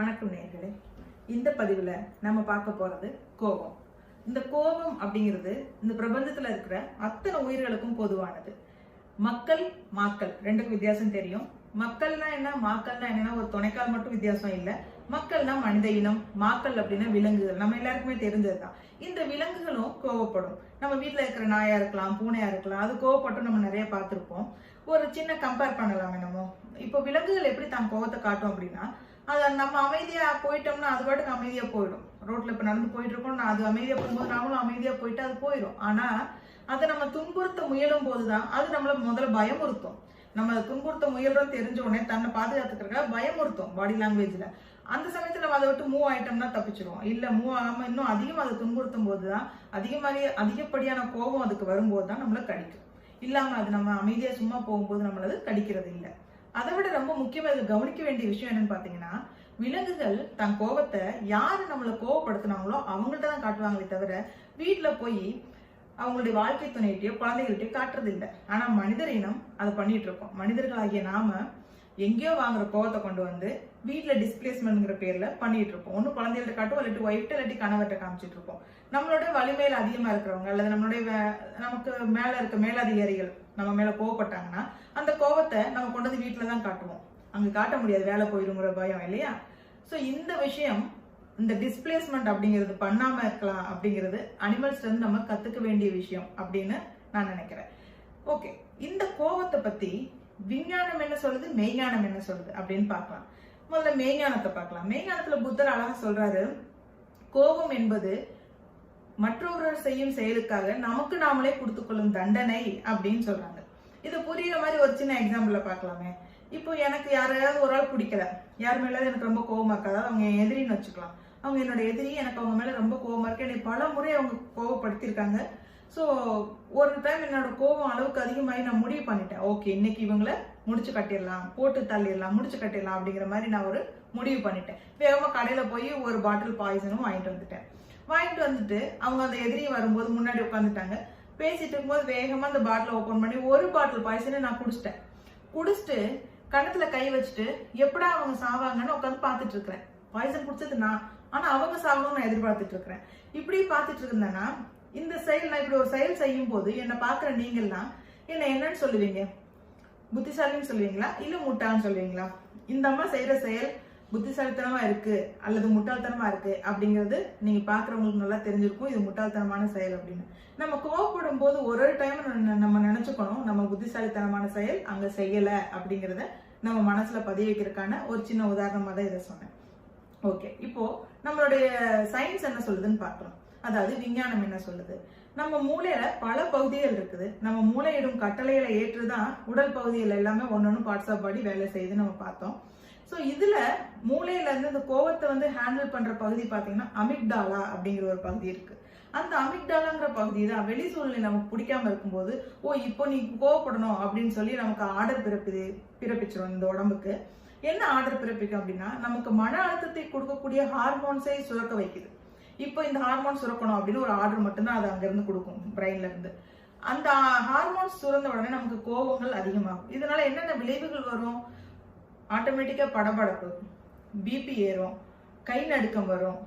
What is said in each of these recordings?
வணக்கம் நேர்களே இந்த பதிவில் நம்ம பார்க்க போகிறது கோபம். இந்த கோபம் அப்படிங்கிறது இந்த பிரபஞ்சத்தில் இருக்கிற அத்தனை உயிர்களுக்கும் பொதுவானது. மக்கள் மாக்கள். ரெண்டுக்கும் வித்தியாசம் தெரியும். மக்கள்னா என்ன? மாக்கள்னா என்னன்னா ஒரு துணைக்கால் மட்டும் வித்தியாசம் இல்லை. மக்கள்னா மனித இனம் மாக்கள் அப்படின்னா விலங்குகள். நம்ம எல்லாருக்குமே தெரிஞ்சதுதான். இந்த விலங்குகளும் கோவப்படும். நம்ம வீட்டில் இருக்கிற நாயா இருக்கலாம் பூனையா இருக்கலாம் அது கோவப்பட்டும் நம்ம நிறைய பார்த்துருப்போம். ஒரு சின்ன கம்பேர் பண்ணலாம் என்னமோ. இப்போ விலங்குகள் எப்படி தான் கோவத்தை காட்டும் அப்படின்னா அது நம்ம அமைதியா போயிட்டோம்னா அது பாட்டுக்கு அமைதியா போயிடும். ரோட்ல இப்ப நடந்து போயிட்டு இருக்கோம் நான் அது அமைதியா போகும்போது நாமளும் அமைதியா போயிட்டு அது போயிடும் ஆனா அதை நம்ம துன்புறுத்த முயலும் போதுதான். அது நம்மள முதல்ல பயமுறுத்தும். நம்ம அதை துன்புறுத்த முயல்றோம் தெரிஞ்ச உடனே தன்னை பாதுகாத்துக்கிறதுக்காக பயமுறுத்தும் பாடி லாங்குவேஜ்ல அந்த சமயத்துல நம்ம அதை விட்டு மூவ் ஆயிட்டோம்னா தப்பிச்சிருவோம். இல்ல மூவ் ஆகாம இன்னும் அதிகம் அதை துன்புறுத்தும் போதுதான். அதிகமாக அதிகப்படியான கோபம் அதுக்கு வரும்போது தான் நம்மள கடிக்கும். இல்லாம அது நம்ம அமைதியா சும்மா போகும்போது நம்மளது கடிக்கிறது இல்லை அதை விட ரொம்ப முக்கியமாக இது கவனிக்க வேண்டிய விஷயம் என்னன்னு பார்த்தீங்கன்னா விலங்குகள் தன் கோபத்தை யார் நம்மளை கோவப்படுத்தினாங்களோ அவங்கள்ட்ட தான் காட்டுவாங்களே தவிர வீட்டில் போய் அவங்களுடைய வாழ்க்கை துணையிட்டயோ குழந்தைகள்கிட்டயோ காட்டுறது இல்லை ஆனால் மனிதர் இனம் அதை பண்ணிட்டு இருக்கோம். மனிதர்களாகிய நாம எங்கேயோ வாங்குற கோவத்தை கொண்டு வந்து வீட்டில் டிஸ்பிளேஸ்மெண்ட்ங்கிற பேர்ல பண்ணிட்டு இருப்போம். ஒன்று குழந்தைகள்ட்ட காட்டும் இல்லாட்டி ஒய்ஃப்ட்ட இல்லாட்டி கணவர்கிட்ட காமிச்சிட்டு இருப்போம். நம்மளோட வலிமையில் அதிகமா இருக்கிறவங்க அல்லது நம்மளுடைய வே- நமக்கு மேலே இருக்க மேலதிகாரிகள் நம்ம மேலே கோவப்பட்டாங்கன்னா அந்த முகத்தை நம்ம கொண்டு வந்து வீட்டில் தான் காட்டுவோம். அங்க காட்ட முடியாது வேலை போயிருங்கிற பயம் இல்லையா? சோ இந்த விஷயம் இந்த டிஸ்பிளேஸ்மெண்ட் அப்படிங்கிறது பண்ணாம இருக்கலாம் அப்படிங்கிறது அனிமல்ஸ்லேருந்து நம்ம கத்துக்க வேண்டிய விஷயம் அப்படின்னு நான் நினைக்கிறேன். ஓகே இந்த கோபத்தை பத்தி விஞ்ஞானம் என்ன சொல்லுது மெய்ஞானம் என்ன சொல்லுது அப்படின்னு பார்க்கலாம். முதல்ல மெய்ஞானத்தை பார்க்கலாம். மெய்ஞானத்துல புத்தர் அழகா சொல்றாரு கோபம் என்பது மற்றொருவர் செய்யும் செயலுக்காக நமக்கு நாமளே கொடுத்து கொள்ளும் தண்டனை அப்படின்னு சொல்றாங்க. இது புரியுற மாதிரி ஒரு சின்ன எக்ஸாம்பிளில் பார்க்கலாமே. இப்போ எனக்கு யாரையாவது ஒரு ஆள் பிடிக்கல. யார் மேலாவது எனக்கு ரொம்ப கோவமாக இருக்காது அவங்க என் எதிரின்னு வச்சுக்கலாம். அவங்க என்னோட எதிரி எனக்கு அவங்க மேல ரொம்ப கோவமாக இருக்கு. என்னை பல முறை அவங்க கோவப்படுத்தியிருக்காங்க. ஸோ ஒரு டைம் என்னோட கோபம் அளவுக்கு அதிகமாகி நான் முடிவு பண்ணிட்டேன். ஓகே இன்னைக்கு இவங்கள முடிச்சு கட்டிடலாம். போட்டு தள்ளிடலாம். முடிச்சு கட்டிடலாம் அப்படிங்கிற மாதிரி நான் ஒரு முடிவு பண்ணிட்டேன். வேகமாக கடையில் போய் ஒரு பாட்டில் பாய்சனும் வாங்கிட்டு வந்துட்டேன். வாங்கிட்டு வந்துட்டு அவங்க அந்த எதிரி வரும்போது முன்னாடி உட்காந்துட்டாங்க பேசிட்டு இருக்கும்போது வேகமா அந்த பாட்டில் ஓப்பன் பண்ணி ஒரு பாட்டில் பாய்சனை நான் குடிச்சிட்டேன். குடிச்சிட்டு கணத்துல கை வச்சுட்டு எப்படா அவங்க சாவாங்கன்னு உட்காந்து பார்த்துட்டு இருக்கிறேன். பாய்சன் குடிச்சது நான். ஆனா அவங்க சாகணும்னு நான் எதிர்பார்த்துட்டு இருக்கிறேன். இப்படி பார்த்துட்டு இருந்தேன்னா இந்த செயல் நான் இப்படி ஒரு செயல் செய்யும் போது என்னை பாக்குற நீங்கள்லாம் என்ன என்னன்னு சொல்லுவீங்க? புத்திசாலின்னு சொல்லுவீங்களா? இல்ல முட்டான்னு சொல்லுவீங்களா? இந்த அம்மா செய்யற செயல் புத்திசாலித்தனமாக இருக்குது அல்லது முட்டாள்தனமாக இருக்குது அப்படிங்கிறது நீங்கள் பார்க்குறவங்களுக்கு நல்லா தெரிஞ்சிருக்கும். இது முட்டாள்தனமான செயல் அப்படின்னு. நம்ம கோவப்படும் போது ஒரு ஒரு டைம் நம்ம நினச்சிக்கணும் நம்ம புத்திசாலித்தனமான செயல் அங்கே செய்யலை அப்படிங்கிறத நம்ம மனசில் பதிய வைக்கிறதுக்கான ஒரு சின்ன உதாரணமாக தான் இதை சொன்னேன். ஓகே. இப்போ நம்மளுடைய சயின்ஸ் என்ன சொல்லுதுன்னு பார்க்குறோம் அதாவது விஞ்ஞானம் என்ன சொல்லுது? நம்ம மூளையில பல பகுதிகள் இருக்குது. நம்ம மூளையிடும் கட்டளைகளை ஏற்றுதான் உடல் பகுதிகள் எல்லாமே ஒன்னொன்னு பார்ட்ஸ் ஆஃப் பாடி வேலை செய்யுது நம்ம பார்த்தோம். ஸோ இதுல மூளையில இருந்து இந்த கோவத்தை வந்து ஹேண்டில் பண்ற பகுதி பாத்தீங்கன்னா அமிக்டாலா அப்படிங்கிற ஒரு பகுதி இருக்கு. அந்த அமிக்டாலாங்கிற பகுதி தான் வெளி சூழ்நிலை நமக்கு பிடிக்காம இருக்கும்போது ஓ இப்போ நீ கோவப்படணும் அப்படின்னு சொல்லி நமக்கு ஆர்டர் பிறப்பிது பிறப்பிச்சிடும் இந்த உடம்புக்கு. என்ன ஆர்டர் பிறப்பிக்கும் அப்படின்னா நமக்கு மன அழுத்தத்தை கொடுக்கக்கூடிய ஹார்மோன்ஸை சுரக்க வைக்குது. இப்போ இந்த ஹார்மோன் சுரக்கணும் அப்படின்னு ஒரு ஆர்டர் மட்டும்தான் அது அங்கேருந்து கொடுக்கும் பிரெயின்ல இருந்து. அந்த ஹார்மோன்ஸ் சுரந்த உடனே நமக்கு கோபங்கள் அதிகமாகும். இதனால என்னென்ன விளைவுகள் வரும்? ஆட்டோமேட்டிக்காக படபடப்பு பிபி ஏறும். கை நடுக்கம் வரும்.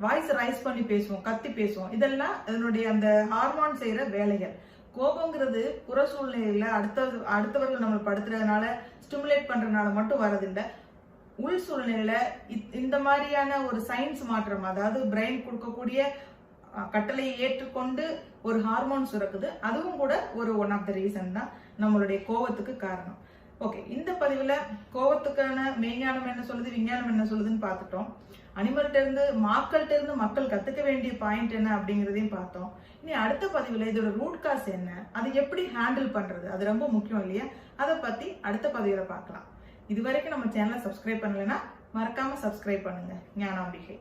வாய்ஸ் ரைஸ் பண்ணி பேசுவோம் கத்தி பேசுவோம். இதெல்லாம் அதனுடைய அந்த ஹார்மோன் செய்கிற வேலைகள். கோபங்கிறது புற சூழ்நிலையில் அடுத்த அடுத்தவர்கள் நம்ம படுத்துறதுனால ஸ்டிமுலேட் பண்ணுறதுனால மட்டும் வரதில்லை உள் சூழ்நிலையில இத்- இந்த மாதிரியான ஒரு சயின்ஸ் மாற்றம் அதாவது பிரெயின் கொடுக்கக்கூடிய கட்டளையை ஏற்றுக்கொண்டு ஒரு ஹார்மோன் சுரக்குது. அதுவும் கூட ஒரு ஒன் ஆஃப் த ரீசன் தான் நம்மளுடைய கோவத்துக்கு காரணம். ஓகே இந்த பதிவில் கோவத்துக்கான மெய்ஞானம் என்ன சொல்லுது விஞ்ஞானம் என்ன சொல்லுதுன்னு பார்த்துட்டோம். அனிமல்கிட்ட இருந்து மாக்கள்கிட்ட இருந்து மக்கள் கத்துக்க வேண்டிய பாயிண்ட் என்ன அப்படிங்கிறதையும் பார்த்தோம். இனி அடுத்த பதிவில் இதோட ரூட் காஸ் என்ன அதை எப்படி ஹேண்டில் பண்றது அது ரொம்ப முக்கியம் இல்லையா? அதை பத்தி அடுத்த பதிவில் பார்க்கலாம். இது வரைக்கும் நம்ம சேனலை சப்ஸ்கிரைப் பண்ணலைன்னா மறக்காம சப்ஸ்கிரைப் பண்ணுங்க. ஞானாம்பிகை.